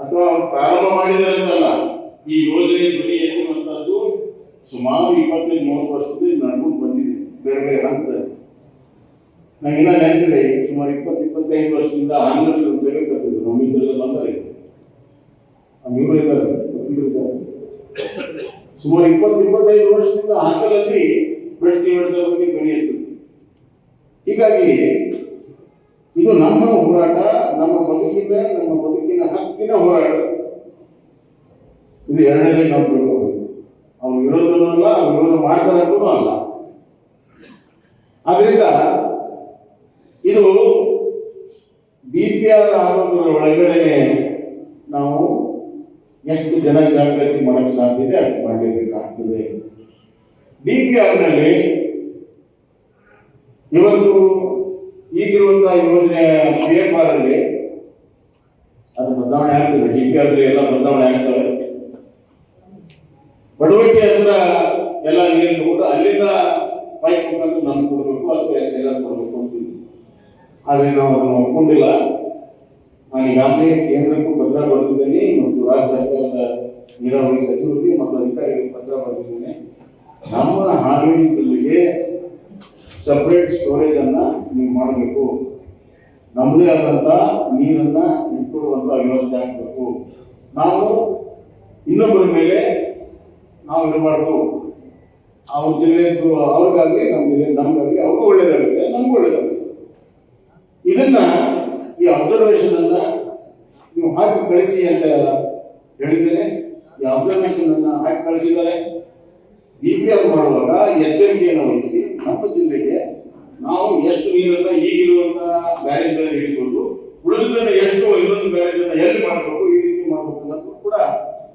ಅಥವಾ ಪ್ರಾರಂಭ ಮಾಡಿದಂತಲ್ಲ ಅಂತಲ್ಲ ಈ ಯೋಜನೆ ಧ್ವನಿ ಎನ್ನುವಂಥದ್ದು ಸುಮಾರು ಇಪ್ಪತ್ತೈದು, ಮೂವತ್ತು ವರ್ಷದಲ್ಲಿ ನಡ್ಕೊಂಡು ಬಂದಿದೆ. ಬೇರೆ ಬೇರೆ ಹಂತದಲ್ಲಿ. ನನಗಿನ್ನ ನೆನಪಿದೆ, ಸುಮಾರು ಇಪ್ಪತ್ತು, ಇಪ್ಪತ್ತೈದು ವರ್ಷದಿಂದ ಆಂಗ್ಲದಲ್ಲಿ ಒಂದು ಸಭೆ ಕಟ್ಟಿದ್ರು. ನಮ್ಮ ಇದೆಲ್ಲ ಬಂದರೆ. ಇವರು ಇದ್ದಾರೆ. ಸುಮಾರು ಇಪ್ಪತ್ತು, ಇಪ್ಪತ್ತೈದು ವರ್ಷದಿಂದ ಹಾಕಲಲ್ಲಿ ಬೆಳಕಿ ಧ್ವನಿ ಹೀಗಾಗಿ, ಇದು ನಮ್ಮ ಹೋರಾಟ, ನಮ್ಮ ಬದುಕಿನ ನಮ್ಮ ಬದುಕಿನ ಹಕ್ಕಿನ ಹೋರಾಟ. ಇದು ಎರಡನೇ ನಾವು ತಿಳ್ಕೋಬೇಕು ಅವ್ರು ವಿರೋಧನೂ ಅಲ್ಲ ವಿರೋಧ ಮಾಡ್ತಾರಂತೂ ಅಲ್ಲ. ಆದ್ರಿಂದ, ಇದು ಬಿ ಪಿ ಆರ್ ಆರೋಗ್ಯ ಒಳಗಡೆ ನಾವು ಎಷ್ಟು ಜನ ಜಾಗೃತಿ ಮಾಡಕ್ಕೆ ಸಾಧ್ಯ ಇದೆ, ಅಷ್ಟು ಮಾಡಬೇಕಾಗ್ತದೆ ಡಿ ಪಿ ಆರ್ನಲ್ಲಿ ಇವತ್ತು ಈಗಿರುವಂತಹ ಯೋಜನೆ ಪಿ ಎಫ್ ಆರ್ ಅಲ್ಲಿ ಅದು ಬದಲಾವಣೆ ಆಗ್ತದೆ. ಡಿ ಪಿ ಆರ್ ಎಲ್ಲ ಬದಲಾವಣೆ ಆಗ್ತವೆ. ಬಡವಟ್ಟಿ ಹತ್ರ ಎಲ್ಲ ನೀರು ಅಲ್ಲಿಂದ ಪೈಪ್ ಮುಖಾಂತರ ನಮ್ಗೆ ಕೊಡಬೇಕು ಅಥವಾ ಎಲ್ಲ ಕೊಡಬೇಕು ಅಂತೀವಿ ಆದರೆ ನಾವು ಅದನ್ನು ಒಪ್ಕೊಂಡಿಲ್ಲ. ನಾನು ಈಗಾಗಲೇ ಕೇಂದ್ರಕ್ಕೂ ಪತ್ರ ಬರೆದಿದ್ದೇನೆ, ಮತ್ತು ರಾಜ್ಯ ಸರ್ಕಾರದ ನೀರಾವರಿ ಸಚಿವರಿಗೆ ಮತ್ತು ಅಧಿಕಾರಿಗಳಿಗೆ ಪತ್ರ ಬರೆದಿದ್ದೇನೆ. ನಮ್ಮ ಹಾವೇರಿ ಜಿಲ್ಲೆಗೆ ಸಪ್ರೇಟ್ ಸ್ಟೋರೇಜ್ ಅನ್ನ ನೀವು ಮಾಡಬೇಕು. ನಮ್ಮದೇ ಆದಂತ ನೀರನ್ನ ಇಟ್ಕೊಳ್ಳುವಂತ ವ್ಯವಸ್ಥೆ ಆಗಬೇಕು. ನಾವು ಇನ್ನೊಬ್ಬರ ಮೇಲೆ ನಾವು ಇರಬಾರ್ದು. ಅವ್ರ ಜಿಲ್ಲೆದ್ದು, ಅವ್ರಿಗಾಗಲಿ ನಮ್ಮ ಜಿಲ್ಲೆ ನಮಗಾಗಲಿ ಅವ್ರಿಗೂ ಒಳ್ಳೇದಾಗುತ್ತೆ, ನಮಗೂ ಒಳ್ಳೇದಾಗುತ್ತೆ. ಇದನ್ನ ಈ ಅಬ್ಸರ್ವೇಷನ್ ಅನ್ನ ನೀವು ಹಾಕಿ ಕಳಿಸಿ ಅಂತ ಹೇಳಿದ್ದೇನೆ. ಈ ಅಬ್ಸರ್ವೇಷನ್ ಅನ್ನ ಹಾಕಿ ಕಳಿಸಿದ್ದಾರೆ. ಡಿ ಪಿ ಆರ್ ಮಾಡುವಾಗ ಎಚ್ಚರಿಕೆಯನ್ನು ವಹಿಸಿ ನಮ್ಮ ಜಿಲ್ಲೆಗೆ ನಾವು ಎಷ್ಟು ನೀರನ್ನ ಈಗಿರುವಂತ ಬ್ಯಾರೇಜ್ ಹಿಡಿದುಕೊಂಡು ಉಳಿದನ್ನ ಎಷ್ಟು ಇನ್ನೊಂದು ಬ್ಯಾರೇಜ್ ಅನ್ನ ಎಲ್ಲಿ ಮಾಡಬೇಕು, ಈ ರೀತಿ ಮಾಡಬೇಕು ಅನ್ನೋದು ಕೂಡ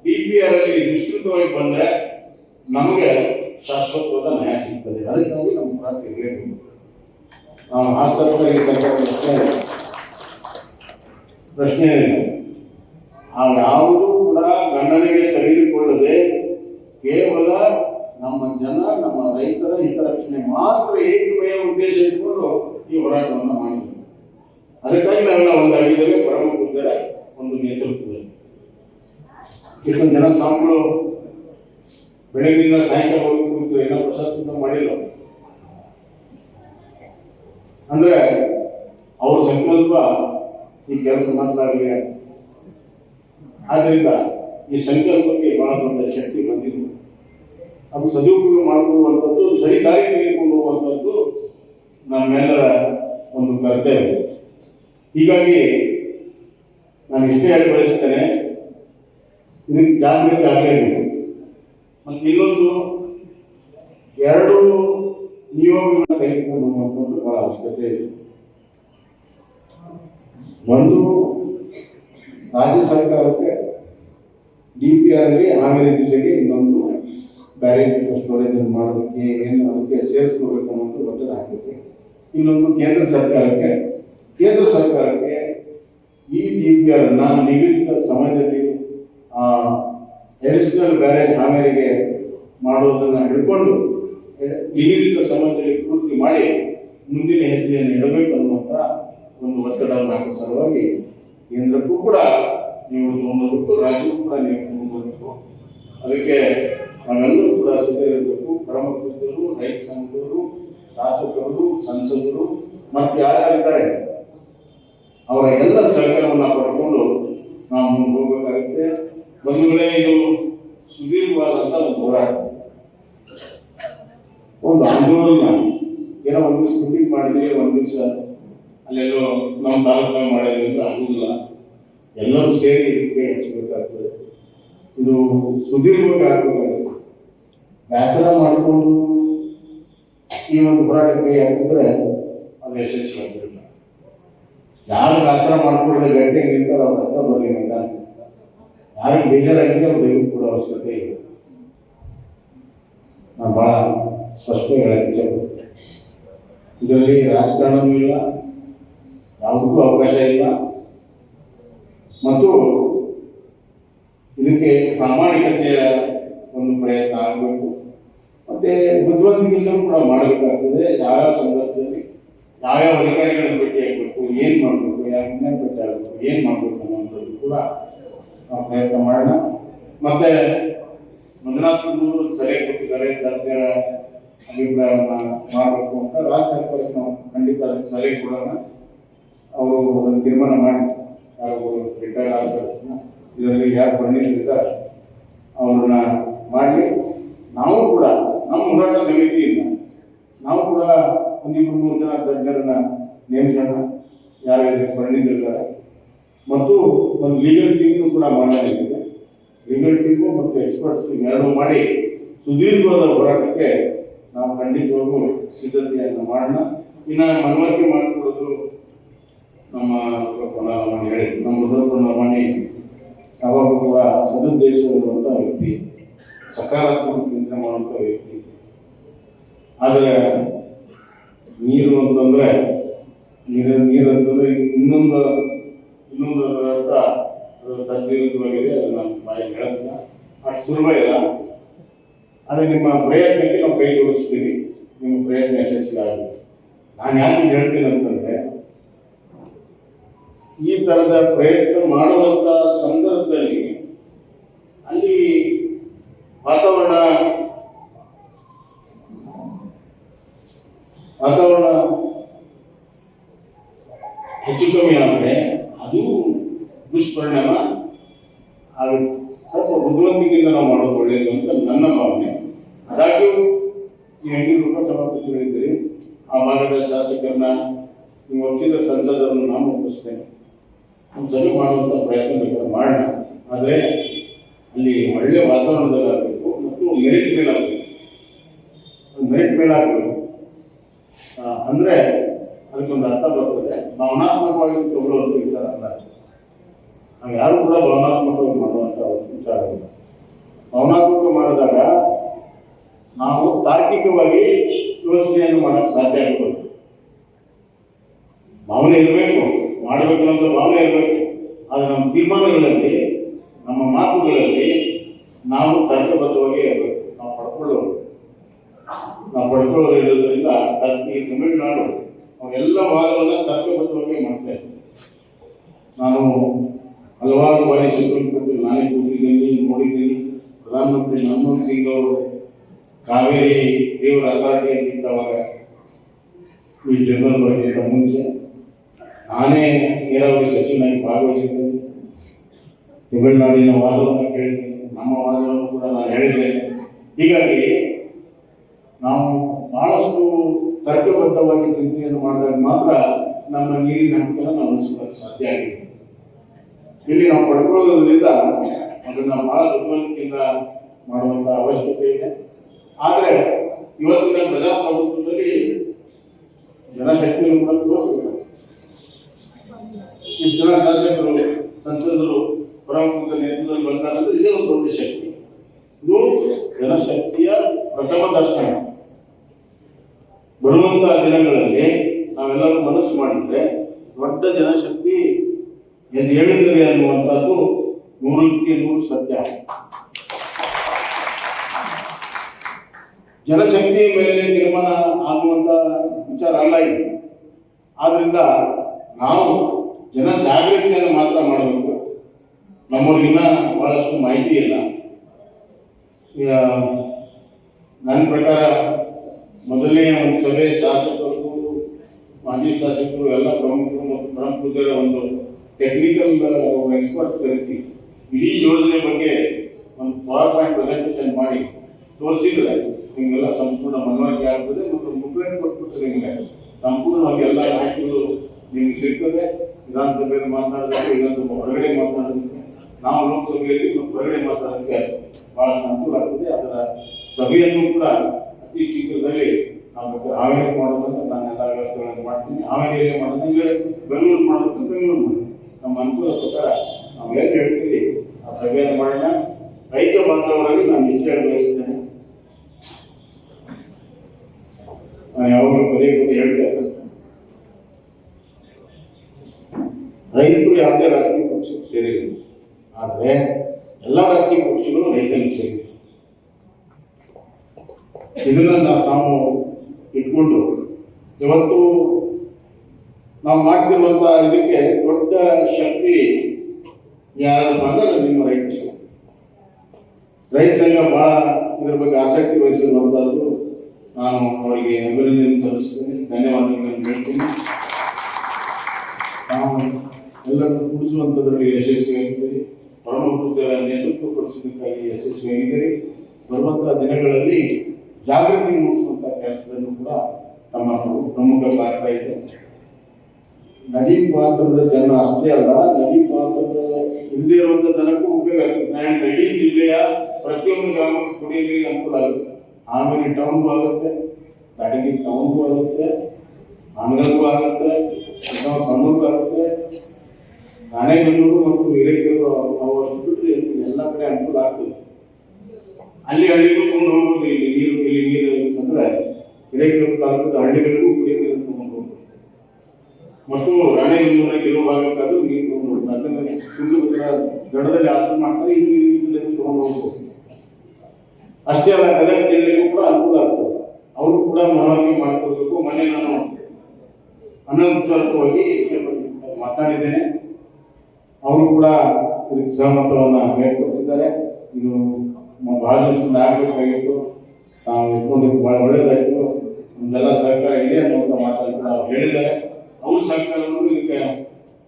ಡಿ ಪಿ ಅಲ್ಲಿ ವಿಸ್ತೃತವಾಗಿ ಬಂದ್ರೆ ನಮಗೆ ಶಾಶ್ವತವಾದ ನ್ಯಾಯ ಸಿಗ್ತದೆ. ಅದಕ್ಕಾಗಿ ನಮ್ಮ ಇರಬೇಕು ನಾವು ಆ ಸರ್ಕಾರ ಪ್ರಶ್ನೆ ಆ ಯಾವುದೂ ಕೂಡ ಗಣನೆಗೆ ತೆಗೆದುಕೊಳ್ಳದೆ ಕೇವಲ ನಮ್ಮ ಜನ, ನಮ್ಮ ರೈತರ ಹಿತರಕ್ಷಣೆ ಮಾತ್ರ ಏಕಮೇವ ಉದ್ದೇಶ ಇಟ್ಕೊಂಡು ಈ ಹೋರಾಟವನ್ನು ಮಾಡಿದ್ವಿ ಅದಕ್ಕಾಗಿ ನಾವೆಲ್ಲ ಒಂದಾಗಿದ್ದೇವೆ, ಪರಮ ಒಂದು ನೇತೃತ್ವದಲ್ಲಿ. ಇಷ್ಟೊಂದು ಜನ ಸ್ವಾಮಿಗಳು ಬೆಳಗಿನಿಂದ ಸಾಯಂಕಾಲ ಕುಳಿತು ಏನೋ ಸಿದ್ಧ ಮಾಡಿಲ್ಲ ಅಂದ್ರೆ ಅವ್ರ ಸಂಕಲ್ಪ ಈ ಕೆಲಸ ಮಾತಾಡಲಿ ಆದ್ರಿಂದ ಈ ಸಂಕಲ್ಪಕ್ಕೆ ಬಹಳ ದೊಡ್ಡ ಶಕ್ತಿ ಬಂದಿದೆ. ಅದು ಸದುಪಯೋಗ ಮಾಡಿಕೊಳ್ಳುವಂಥದ್ದು ಸರಿ ದಾರಿ ತೆಗೆದುಕೊಂಡು ನಮ್ಮೆಲ್ಲರ ಒಂದು ಕರ್ತವ್ಯ. ಹೀಗಾಗಿ ನಾನು ಇಷ್ಟೇ ಹೇಳಿ ಬಯಸ್ತೇನೆ ಇದಕ್ಕೆ ಜಾಗೃತಿ ಆಗಲೇಬೇಕು. ಮತ್ತು ಇನ್ನೊಂದು, ಎರಡು ನಿಯೋಗಗಳನ್ನ ತೆಗೆದುಕೊಂಡು ಹೋಗುವಂಥದ್ದು ಬಹಳ ಅವಶ್ಯಕತೆ ಇದೆ. ಒಂದು ರಾಜ್ಯ ಸರ್ಕಾರಕ್ಕೆ ಡಿ ಪಿ ಆರ್ಗೆ ಹಾವೇರಿ ಜಿಲ್ಲೆಗೆ ಇನ್ನೊಂದು ಬ್ಯಾರೇಜ್ ಸ್ಟೋರೇಜ್ ಮಾಡೋದಕ್ಕೆ ಏನು ಅದಕ್ಕೆ ಸೇರಿಸ್ಕೋಬೇಕು ಅನ್ನೋದು ಒತ್ತಡ ಹಾಕಿದೆ ಇನ್ನೊಂದು ಕೇಂದ್ರ ಸರ್ಕಾರಕ್ಕೆ. ಕೇಂದ್ರ ಸರ್ಕಾರಕ್ಕೆ ಈ ಡಿ ಪಿ ಆರ್ ನಾನು ನಿಗದಿತ ಸಮಯದಲ್ಲಿ ಎಡಿಷನಲ್ ಬ್ಯಾರೇಜ್ ಹಾವೇರಿಗೆ ಮಾಡೋದನ್ನು ಹಿಡ್ಕೊಂಡು, ನಿಗದಿತ ಸಮಯದಲ್ಲಿ ಪೂರ್ತಿ ಮಾಡಿ ಮುಂದಿನ ಹೆಜ್ಜೆಯನ್ನು ಇಡಬೇಕು ಅನ್ನುವಂಥ ಒಂದು ಒತ್ತಡವನ್ನು ಹಾಕುವ ಸಲುವಾಗಿ ಕೇಂದ್ರಕ್ಕೂ ಕೂಡ ನೀವು ಮುಂದುವರಿಬೇಕು ರಾಜ್ಯಕ್ಕೂ ಕೂಡ ನೀವು ಮುಂದುವರಿಬೇಕು ಅದಕ್ಕೆ ನಾವೆಲ್ಲರೂ ಕೂಡ ಸಿದ್ಧರಿರಬೇಕು. ಪರಮ ಪೂಜ್ಯರು, ರೈತ ಸಂಘದವರು, ಶಾಸಕರು, ಸಂಸದರು, ಮತ್ತು ಯಾರ್ಯಾರಿದ್ದಾರೆ? ಅವರ ಎಲ್ಲ ಸಹಕಾರವನ್ನು ಪಡ್ಕೊಂಡು ನಾವು ಮುಂದೆ ಹೋಗಬೇಕಾಗುತ್ತೆ. ಬಂಧುಗಳೇ, ಇದು ಸುದೀರ್ಘವಾದಂಥ ಒಂದು ಹೋರಾಟ. ಒಂದು ಆಂದೋಲನ. ಏನೋ ಒಂದು ಮೀಟಿಂಗ್ ಮಾಡಿದ್ವಿ ಒಂದು ದಿವಸ ಅಲ್ಲೆಲ್ಲೋ ನಮ್ಮ ತಾಲೂಕ ಮಾಡೋದ್ರಿಂದ ಆಗುದಿಲ್ಲ. ಎಲ್ಲರೂ ಸೇರಿ ಇದಕ್ಕೆ ಹಚ್ಚಬೇಕಾಗ್ತದೆ ಇದು ಸುದೀರ್ಘವಾಗಿ ಬೇಸರ ಮಾಡಿಕೊಂಡು ಈ ಒಂದು ಹೋರಾಟಕ್ಕೆ ಹಾಕಿದ್ರೆ ಅದು ಯಶಸ್ವಿ ಆಗಿರಲಿಲ್ಲ ಯಾರು ವ್ಯಾಸನ ಮಾಡ್ಕೊಳ್ಳದೆ ಗಟ್ಟಿಗೆ ಇರ್ತಾರೆ ಅವ್ರ ಹತ್ರ ಬರಲಿ ಮೈದಾನ ಯಾರಿಗೆ ಬೇಜಾರಾಗಿದೆ ಅವ್ರು ದಯವಿಟ್ಟು ಕೊಡೋ ಅವಶ್ಯಕತೆ ಇಲ್ಲ. ನಾನು ಭಾಳ ಸ್ಪಷ್ಟವಾಗಿ ಹೇಳಕ್ಕೆ ಇದರಲ್ಲಿ ರಾಜಕಾರಣವೂ ಇಲ್ಲ. ಯಾವುದಕ್ಕೂ ಅವಕಾಶ ಇಲ್ಲ. ಮತ್ತು ಇದಕ್ಕೆ ಪ್ರಾಮಾಣಿಕತೆಯ ಒಂದು ಪ್ರಯತ್ನ ಆಗಬೇಕು. ಮತ್ತೆ ಬುದ್ಧಿವಂತಿಕೆಯನ್ನು ಕೂಡ ಮಾಡಬೇಕಾಗ್ತದೆ. ಯಾವ ಸಂದರ್ಭದಲ್ಲಿ ಯಾವ್ಯಾವ ಅಧಿಕಾರಿಗಳನ್ನು ಭೇಟಿ ಆಗಬೇಕು, ಏನು ಮಾಡಬೇಕು, ಯಾವ ಪ್ರಚಾರ ಆಗಬೇಕು, ಏನು ಮಾಡಬೇಕು ಅನ್ನೋದು ಕೂಡ ನಾವು ಪ್ರಯತ್ನ ಮಾಡೋಣ. ಮತ್ತೆ ಮಂಜುನಾಥ್ನವರು ಸಲಹೆ ಕೊಟ್ಟಿದ್ದಾರೆ ತಜ್ಞರ ಅಭಿಪ್ರಾಯವನ್ನ ಮಾಡಬೇಕು ಅಂತ. ರಾಜ್ಯ ಸರ್ಕಾರಕ್ಕೆ ನಾವು ಖಂಡಿತ ಸಲಹೆ ಕೊಡೋಣ. ಅವರು ಅದನ್ನು ತೀರ್ಮಾನ ಮಾಡಿ, ಯಾರು ರಿಟೈರ್ಡ್ ಆಫೀಸರ್ಸ್ನ ಇದರಲ್ಲಿ ಯಾರು ಬಂದಿದ್ದಾರೆ ಅವ್ರನ್ನ ಮಾಡಿ, ನಾವು ಕೂಡ, ನಮ್ಮ ಹೋರಾಟ ಸಮಿತಿಯಿಂದ ನಾವು ಕೂಡ ಒಂದಿಬ್ಬರು ಮೂರು ಜನ ತಜ್ಞರನ್ನ ನೇಮಿಸೋಣ, ಯಾರು ಬಂದಿದ್ದಾರೆ ಮತ್ತು ಒಂದು ಲೀಗಲ್ ಟೀಮ್ ಕೂಡ ಮಾಡಲಾಗಿದೆ. ಲೀಗಲ್ ಟೀಮು ಮತ್ತು ಎಕ್ಸ್ಪರ್ಟ್ಸ್ ಎರಡು ಮಾಡಿ ಸುದೀರ್ಘವಾದ ಹೋರಾಟಕ್ಕೆ ನಾವು ಖಂಡಿತವಾಗೂ ಸಿದ್ಧತೆಯನ್ನು ಮಾಡೋಣ. ಇನ್ನು ಮನವರಿಕೆ ಮಾಡಿಕೊಡೋದು ನಮ್ಮ ಪುನರ್ಮಣಿ ಹೇಳಿ, ನಮ್ಮ ಮೊದಲ ಪುನರ್ಮಣಿ ಯಾವಾಗ ಕೂಡ ಸದುದ್ದೇಶವಿರುವಂಥ ವ್ಯಕ್ತಿ ಸಕಾರಾತ್ಮಕ ಚಿಂತನೆ ಮಾಡುವಂಥ ವ್ಯಕ್ತಿ. ಆದರೆ ನೀರು ಅಂತಂದ್ರೆ, ನೀರು ನೀರು ಅಂತಂದ್ರೆ ಇನ್ನೊಂದು ಇನ್ನೊಂದು ಅರ್ಥ ಅದು ತದ್ವಿರುದ್ಧವಾಗಿದೆ ಅದು ನಮ್ಮ ಬಾಯಿ ಹೇಳಲ್ಲ ಅಷ್ಟು ಸುಲಭ ಇಲ್ಲ. ಆದರೆ ನಿಮ್ಮ ಪ್ರಯತ್ನಕ್ಕೆ ನಾವು ಕೈ ಜೋಡಿಸ್ತೀವಿ. ನಿಮ್ಮ ಪ್ರಯತ್ನ ಯಶಸ್ವಿ ಆಗಲಿ ನಾನು ಯಾಕೆ ಹೇಳ್ತೀನಿ ಅಂತಂದ್ರೆ ಈ ತರದ ಪ್ರಯತ್ನ ಮಾಡುವಂತ ಸಂದರ್ಭದಲ್ಲಿ ಅಲ್ಲಿ ವಾತಾವರಣ ವಾತಾವರಣ ಹೆಚ್ಚು ಕಮ್ಮಿ ಆದರೆ ಅದು ದುಷ್ಪರಿಣಾಮ ಸ್ವಲ್ಪ ಬುದ್ಧಿವಂತಿಕೆಯಿಂದ ನಾವು ಮಾಡೋದು ಒಳ್ಳೆಯದು ಅಂತ ನನ್ನ ಭಾವನೆ. ಅದಾಗ್ಯೂ ಈ ಹೆಂಗಿ ಉಪಸಭಾಪತಿಗಳಿದ್ದರೆ ಆ ಭಾಗದ ಶಾಸಕರನ್ನ ನಿಮ್ಮ ಒಪ್ಪಿದ ಸಂಸದರನ್ನು ನಾನು ಒಪ್ಪಿಸ್ತೇನೆ. ಸರಿ ಮಾಡುವಂಥ ಪ್ರಯತ್ನ ಬೇಕಾದ್ರೆ ಮಾಡೋಣ ಆದರೆ ಅಲ್ಲಿ ಒಳ್ಳೆಯ ವಾತಾವರಣದಲ್ಲಿ ಆಗಬೇಕು ಮತ್ತು ಮೆರಿಟ್ ಮೇಲೆ ಆಗಬೇಕು ಮೆರಿಟ್ ಮೇಲೆ ಆಗಬೇಕು ಅಂದರೆ ಅದಕ್ಕೊಂದು ಅರ್ಥ ಬರ್ತದೆ. ಭಾವನಾತ್ಮಕವಾಗಿ ತಗೊಳ್ಳೋದು ವಿಚಾರ ಅಲ್ಲ. ನಾವು ಯಾರು ಕೂಡ ಭಾವನಾತ್ಮಕವಾಗಿ ಮಾಡುವಂಥ ವಿಚಾರ ಇಲ್ಲ ಭಾವನಾತ್ಮಕ ಮಾಡಿದಾಗ ನಾವು ತಾರ್ಕಿಕವಾಗಿ ಯೋಚನೆಯನ್ನು ಮಾಡಕ್ಕೆ ಸಾಧ್ಯ ಆಗ್ಬೋದು. ಭಾವನೆ ಇರಬೇಕು. ಮಾಡಬೇಕು ಅನ್ನೋ ಭಾವನೆ ಇರಬೇಕು. ಆದರೆ ನಮ್ಮ ತೀರ್ಮಾನಗಳಲ್ಲಿ, ನಮ್ಮ ಮಾತುಗಳಲ್ಲಿ ನಾವು ತರ್ಕಬದ್ಧವಾಗಿ ಇರಬೇಕು. ನಾವು ಪಡ್ಕೊಳ್ಳೋರು. ನಾವು ಪಡ್ಕೊಳ್ಳೋದ್ರಿಂದ ಈ ತಮಿಳುನಾಡು, ಅವರೆಲ್ಲ ವಾದವನ್ನು ತರ್ಕಬದ್ಧವಾಗಿ ಮಾಡ್ತಾ ನಾನು ಹಲವಾರು ಬಾರಿ ಸುಪ್ರೀಂ ಕೋರ್ಟ್ ನಾನೇ ಕೂತಿದ್ದೀನಿ, ನೋಡಿದ್ದೀನಿ. ಪ್ರಧಾನಮಂತ್ರಿ ಮನಮೋಹನ್ ಸಿಂಗ್ ಅವರು ಕಾವೇರಿ ದೇವರ ಅಥಾರಿಟಿ ಇದ್ದವಾಗ ಈ ಜನರಲ್ ಬಗ್ಗೆ ಮುಂಚೆ ನಾನೇ ನೀರಾವರಿ ಸಚಿವನಾಗಿ ಭಾಗವಹಿಸಿದ್ದೇನೆ ತಮಿಳುನಾಡಿನ ವಾದವನ್ನು ಕೇಳಿದ್ದೇನೆ ನಮ್ಮ ವಾದವನ್ನು ಕೂಡ ನಾನು ಹೇಳಿದ್ದೇನೆ ಹೀಗಾಗಿ ನಾವು ಬಹಳಷ್ಟು ತರ್ಕಬದ್ಧವಾಗಿ ಚಿಂತನೆಯನ್ನು ಮಾಡಿದಾಗ ಮಾತ್ರ ನಮ್ಮ ನೀರಿನ ಹಕ್ಕನ್ನು ನಾವು ಉಳಿಸೋದಕ್ಕೆ ಸಾಧ್ಯ ಆಗಿದೆ. ಇಲ್ಲಿ ನಾವು ಪಡ್ಕೊಳ್ಳೋದ್ರಿಂದ ಅದನ್ನು ಬಹಳ ಬುದ್ಧಿವಂತಿಕೆಯಿಂದ ಮಾಡುವಂತ ಅವಶ್ಯಕತೆ ಇದೆ. ಆದರೆ ಇವತ್ತಿನ ಪ್ರಜಾಪ್ರಭುತ್ವದಲ್ಲಿ ಜನಶಕ್ತಿಯನ್ನು ಕೂಡ ತೋರಿಸಬೇಕು ಇಷ್ಟು ಜನ ಶಾಸಕರು, ಸಂಸದರು ಪ್ರಮುಖ ನೇತೃತ್ವದಲ್ಲಿ ಬಂದಾರಂದ್ರೆ ಇದೇ ಒಂದು ದೊಡ್ಡ ಶಕ್ತಿ. ಇದು ಜನಶಕ್ತಿಯ ಪ್ರಥಮ ದರ್ಶನ. ಬರುವಂತಹ ದಿನಗಳಲ್ಲಿ ನಾವೆಲ್ಲರೂ ಮನಸ್ಸು ಮಾಡಿದ್ರೆ ದೊಡ್ಡ ಜನಶಕ್ತಿ ಎಂದು ಹೇಳಿದರೆ ಅನ್ನುವಂಥದ್ದು ನೂರಕ್ಕೆ ನೂರು ಸತ್ಯ. ಜನಶಕ್ತಿ ಮೇಲೆ ತೀರ್ಮಾನ ಆಗುವಂತ ವಿಚಾರ ಅಲ್ಲ ಇದು. ಆದ್ರಿಂದ ನಾವು ಜನ ಜಾಗೃತಿಯನ್ನು ಮಾತ್ರ ಮಾಡಬೇಕು. ನಮ್ಮವ್ರಿಗಿನ್ನ ಬಹಳಷ್ಟು ಮಾಹಿತಿ ಇಲ್ಲ. ನನ್ನ ಪ್ರಕಾರ ಮೊದಲನೇ ಒಂದು ಸಭೆ ಶಾಸಕರು, ಮಾಜಿ ಶಾಸಕರು, ಎಲ್ಲ ಪ್ರಮುಖರು ಮತ್ತು ಪರಮ ಒಂದು ಟೆಕ್ನಿಕಲ್ ಎಕ್ಸ್ಪರ್ಟ್ಸ್ ಕರೆಸಿ, ಇಡೀ ಯೋಜನೆ ಬಗ್ಗೆ ಒಂದು ಪವರ್ ಪಾಯಿಂಟ್ ಪ್ರೆಸೆಂಟೇಷನ್ ಮಾಡಿ ತೋರಿಸಿದ್ರೆ ಹಿಂಗೆಲ್ಲ ಸಂಪೂರ್ಣ ಮನವರಿಕೆ ಆಗ್ತದೆ ಮತ್ತು ಬುಕ್ಲೆಟ್ ಕೊಟ್ಬಿಟ್ರೆ ನಿಮಗೆ ಸಂಪೂರ್ಣವಾಗಿ ಎಲ್ಲ ಮಾಹಿತಿಗಳು ನಿಮ್ಗೆ ಸಿಗ್ತದೆ. ವಿಧಾನಸಭೆಯಲ್ಲಿ ಮಾತನಾಡೋದಕ್ಕೆ ವಿಧಾನಸಭೆ ಹೊರಗಡೆ ಮಾತನಾಡೋದಕ್ಕೆ ನಾವು ಲೋಕಸಭೆಯಲ್ಲಿ ಮತ್ತು ಹೊರಗಡೆ ಮಾತಾಡೋದಕ್ಕೆ ಬಹಳಷ್ಟು ಅನುಕೂಲ ಆಗ್ತದೆ ಅದರ ಸಭೆಯನ್ನು ಕೂಡ ಅತಿ ಶೀಘ್ರದಲ್ಲಿ ನಾವು ಆಮೇಲೆ ಮಾಡೋದಂತ ನಾನು ಎಲ್ಲ ವ್ಯವಸ್ಥೆಗಳನ್ನು ಮಾಡ್ತೀನಿ. ಆಮೇಲೆ ಮಾಡೋದು ಈಗ ಬೆಂಗಳೂರು ಮಾಡೋದು ಬೆಂಗಳೂರು ಮಾಡಿ ನಮ್ಮ ಅನುಕೂಲ ಪ್ರಕಾರ ನಾವು ಏನು ಹೇಳ್ತೀವಿ, ಆ ಸಭೆಯನ್ನು ಮಾಡೋಣ ರೈತ ಬಾಂಧವರಲ್ಲಿ ನಾನು ಇಷ್ಟ ಬಯಸ್ತೇನೆ. ನಾನು ಯಾವಾಗಲೂ ಪದೇ ಪದೇ ಹೇಳ್ತೇನೆ. ರೈತರು ಯಾವುದೇ ರಾಜಕೀಯ ಪಕ್ಷಕ್ಕೆ ಸೇರಿಲ್ಲ. ಆದರೆ ಎಲ್ಲ ರಾಜಕೀಯ ಪಕ್ಷಗಳು ರೈತರಿಗೆ ಸೇರಿ ಇದನ್ನ ನಾವು ಇಟ್ಕೊಂಡು ಇವತ್ತು ನಾವು ಮಾಡ್ತಿರುವಂತ ಇದಕ್ಕೆ ದೊಡ್ಡ ಶಕ್ತಿ ಯಾರಪ್ಪ ಅಂದ್ರೆ ನಿಮ್ಮ ರೈತ ಸಂಘ. ರೈತ ಸಂಘ ಬಹಳ ಇದ್ರ ಬಗ್ಗೆ ಆಸಕ್ತಿ ವಹಿಸಿರುವಂತಹದ್ದು ನಾನು ಅವರಿಗೆ ಅಭಿನಂದನೆ ಸಲ್ಲಿಸ್ತೇನೆ. ಧನ್ಯವಾದಗಳನ್ನು ಹೇಳ್ತೀನಿ. ನಾವು ಎಲ್ಲರನ್ನು ಕೂಡಿಸುವಂಥದ್ರಲ್ಲಿ ಯಶಸ್ವಿಯಾಗಿದ್ದೀರಿ ಪರಮಪೂಜ್ಯರ ನೇತೃತ್ವ ಕೊಡಿಸೋದಕ್ಕಾಗಿ ಯಶಸ್ವಿಯಾಗಿದ್ದೀರಿ ಬರುವಂತಹ ದಿನಗಳಲ್ಲಿ ಜಾಗೃತಿ ಮೂಡಿಸುವಂತಹ ಕೆಲಸದಲ್ಲೂ ಕೂಡ ತಮ್ಮ ಪ್ರಮುಖ ಪಾತ್ರ ಇದೆ. ನದಿ ಪಾತ್ರದ ಜನ ಅಷ್ಟೇ ಅಲ್ಲ, ನದಿ ಪಾತ್ರದ ಹಿಂದೆ ಇರುವಂತ ಜನಕ್ಕೂ ಉಪಯೋಗ ಆಗ್ತದೆ. ನಾನು ಇಡೀ ಜಿಲ್ಲೆಯ ಪ್ರತಿಯೊಂದು ಗ್ರಾಮಕ್ಕೆ ಕುಡಿಯೋ ನೀರಿಗೆ ಅನುಕೂಲ ಆಗುತ್ತೆ. ಆಮೇಲೆ ಟೌನ್ಗೂ ಆಗುತ್ತೆ, ಕಡೆಗೆ ಟೌನ್ಗೂ ಆಗುತ್ತೆ ಅಂಗಲ್ಗೂ ಆಗುತ್ತೆ ಸಮೂಹ ಆಗುತ್ತೆ. ರಾಣೆಬೆನ್ನೂರು ಮತ್ತು ಹಿರೇಕೆರೂರು ಅವಷ್ಟು ಅಷ್ಟು ಬಿಟ್ಟರೆ ಎಲ್ಲ ಕಡೆ ಅನುಕೂಲ ಆಗ್ತದೆ. ಅಲ್ಲಿ ಹಳ್ಳಿಗೂ ತಗೊಂಡು ಹೋಗ್ಬೋದು, ಇಲ್ಲಿ ನೀರು ಇಲ್ಲಿ ನೀರು ಅಂತಂದ್ರೆ ಹಿರೇಕೆರೂರು ತಾಲೂಕದ ಹಳ್ಳಿಗಳಿಗೂ ಕುಡಿಯೋ ನೀರು ತಗೊಂಡು ಮತ್ತು ರಾಣೆಬೆನ್ನೂರ ಕೆಲವು ಭಾಗಕ್ಕಾದ್ರೂ ನೀರು ತಗೊಂಡು ಯಾಕಂದ್ರೆ ತುಂಗಭದ್ರಾ ದಡದಲ್ಲಿ ಆತರ ಮಾಡ್ತಾರೆ, ಇಲ್ಲಿ ನೀರು ತಗೊಂಡು ಹೋಗ್ಬೋದು. ಅಷ್ಟೇ ಅಲ್ಲ, ಗದಗ ಜಿಲ್ಲೆಗೂ ಕೂಡ ಅನುಕೂಲ ಆಗ್ತದೆ. ಅವರು ಕೂಡ ಮನವರಿಕೆ ಮಾಡ್ಕೋಬೇಕು ಮೊನ್ನೆ ನಾನು ಅನೌಪಚಾರಿಕವಾಗಿ ಮಾತಾಡಿದ್ದೇನೆ. ಅವರು ಕೂಡ ಇದಕ್ಕೆ ಸಹಮತವನ್ನ ವ್ಯಕ್ತಪಡಿಸಿದ್ದಾರೆ. ಇದು ಬಹಳ ದಿವಸದಿಂದ ಆಗಬೇಕಾಗಿತ್ತು. ತಾವು ಇಟ್ಕೊಂಡಿದ್ದು ಬಹಳ ಒಳ್ಳೇದಾಯಿತು ನಮ್ದೆಲ್ಲ ಸಹಕಾರ ಇದೆ ಅನ್ನುವಂಥ ಮಾತನ್ನು ಕೂಡ ಅವ್ರು ಹೇಳಿದ್ದಾರೆ. ಅವ್ರ ಸಹಕಾರವನ್ನು ಇದಕ್ಕೆ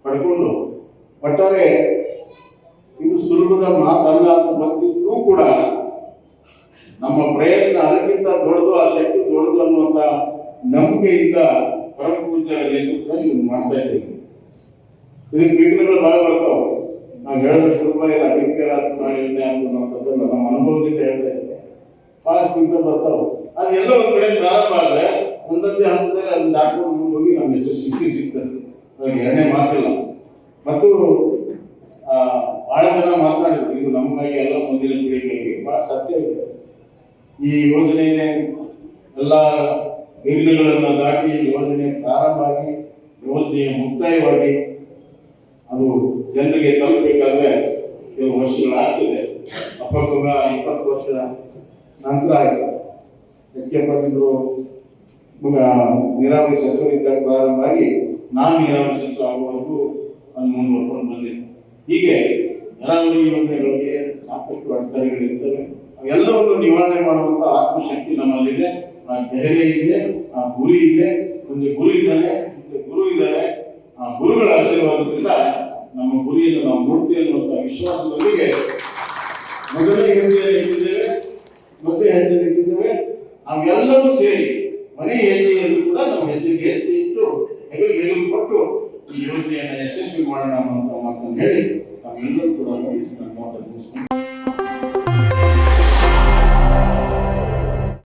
ಪಡ್ಕೊಂಡು ಒಟ್ಟಾರೆ ಇದು ಸುಲಭದ ಮಾತಲ್ಲ ಅಂತ ಗೊತ್ತಿದ್ರೂ ಕೂಡ ನಮ್ಮ ಪ್ರಯತ್ನ ಅದಕ್ಕಿಂತ ದೊಡ್ಡದು, ಆ ಶಕ್ತಿ ದೊಡ್ಡದು ಅನ್ನುವಂಥ ನಂಬಿಕೆಯಿಂದ ಪರಮ ಮಾಡ್ತಾ ಇದ್ದೀವಿ. ಇದಕ್ಕೆ ವಿಘ್ನಗಳು ಬಹಳ ಬರ್ತಾವ. ನಾವು ಹೇಳಿದ್ರೆ ಸುಲಭ ಇಲ್ಲ ಅಂತ ಯೋಜನೆ ಅನ್ನುವಂಥದ್ದನ್ನ ನಮ್ಮ ಅನುಭವದಿಂದ ಹೇಳ್ತಾ ಇದ್ದೆ. ಬಹಳಷ್ಟು ವಿಘ್ನ ಬರ್ತಾವ. ಅದೆಲ್ಲ ಒಂದ್ ಕಡೆ ಪ್ರಾರಂಭ ಆದ್ರೆ ಒಂದೊಂದೇ ಹಂತದಲ್ಲಿ ಅದನ್ನ ದಾಟ್ಕೊಂಡು ಮುಂದೆ ಹೋಗಿ ನಮ್ಮ ಹೆಸರು ಸಿಕ್ಕಿ ಸಿಗ್ತದೆ ಅದಕ್ಕೆ ಎರಡನೇ ಮಾತಿಲ್ಲ. ಮತ್ತು ಬಹಳ ಜನ ಮಾತನಾಡಿದ್ರು ಇದು ನಮಗಾಗಿ ಎಲ್ಲ ಮುಂದಿನ ಪೀಳಿಗೆಗೆ ಬಹಳ ಸತ್ಯ ಇದೆ. ಈ ಯೋಜನೆ ಎಲ್ಲ ವಿಘ್ನಗಳನ್ನು ದಾಟಿ ಯೋಜನೆ ಪ್ರಾರಂಭ ಆಗಿ ಯೋಜನೆ ಮುಕ್ತಾಯವಾಗಿ ಅದು ಜನರಿಗೆ ತಲುಪಬೇಕಾದ್ರೆ ಕೆಲವು ವರ್ಷಗಳಾಗ್ತದೆ ಅಪ್ಪಕ್ಕೊಮ್ಮ ಇಪ್ಪತ್ತು ವರ್ಷ ನಂತರ ಆಯಿತು. ಎಚ್ ಕೆ ಪಾಟೀಲ್ರು ನೀರಾವರಿ ಸಚಿವರಿದ್ದಾಗ ಪ್ರಾರಂಭ ಆಗಿ ನಾನು ನೀರಾವರಿ ಸಚಿವ ಆಗುವವರೆಗೂ ಅದು ಮುಂದುವರ್ಕೊಂಡು ಬಂದಿದೆ ಹೀಗೆ ನೀರಾವರಿ ಯೋಜನೆಗಳಿಗೆ ಸಾಕಷ್ಟು ಅಡೆತಡೆಗಳಿರ್ತವೆ ಎಲ್ಲವನ್ನೂ ನಿವಾರಣೆ ಮಾಡುವಂತ ಆತ್ಮಶಕ್ತಿ ನಮ್ಮಲ್ಲಿದೆ. ಆ ಧೈರ್ಯ ಇದೆ, ಆ ಗುರಿ ಇದೆ. ಒಂದು ಗುರು ಇದ್ದಾನೆ ಗುರು ಇದ್ದಾರೆ ಆ ಗುರುಗಳ ಆಶೀರ್ವಾದದಿಂದ ನಮ್ಮ ಗುರಿಯನ್ನು ನಾವು ಮೂರ್ತಿ ಅನ್ನುವಂಥ ವಿಶ್ವಾಸದೊಂದಿಗೆ ಮೊದಲನೇ ಹೆಜ್ಜೆಯಲ್ಲಿ ಇಟ್ಟಿದ್ದೇವೆ, ಮತ್ತೆ ಹೆಜ್ಜೆ ಇಟ್ಟಿದ್ದೇವೆ. ಅವೆಲ್ಲವೂ ಸೇರಿ ಮನೆ ಹೆಜ್ಜೆಯನ್ನು ಕೂಡ ನಮ್ಮ ಹೆಜ್ಜೆಗೆ ಹೆಜ್ಜೆ ಇಟ್ಟು ಹೆಗಲು ಕೊಟ್ಟು ಈ ಯೋಜನೆಯನ್ನು ಯಶಸ್ವಿ ಮಾಡೋಣ ಅನ್ನುವಂಥ ಮಾತನ್ನು ಹೇಳಿ, ನಾವೆಲ್ಲರೂ ಕೂಡ ನನ್ನ ಮಾತನ್ನು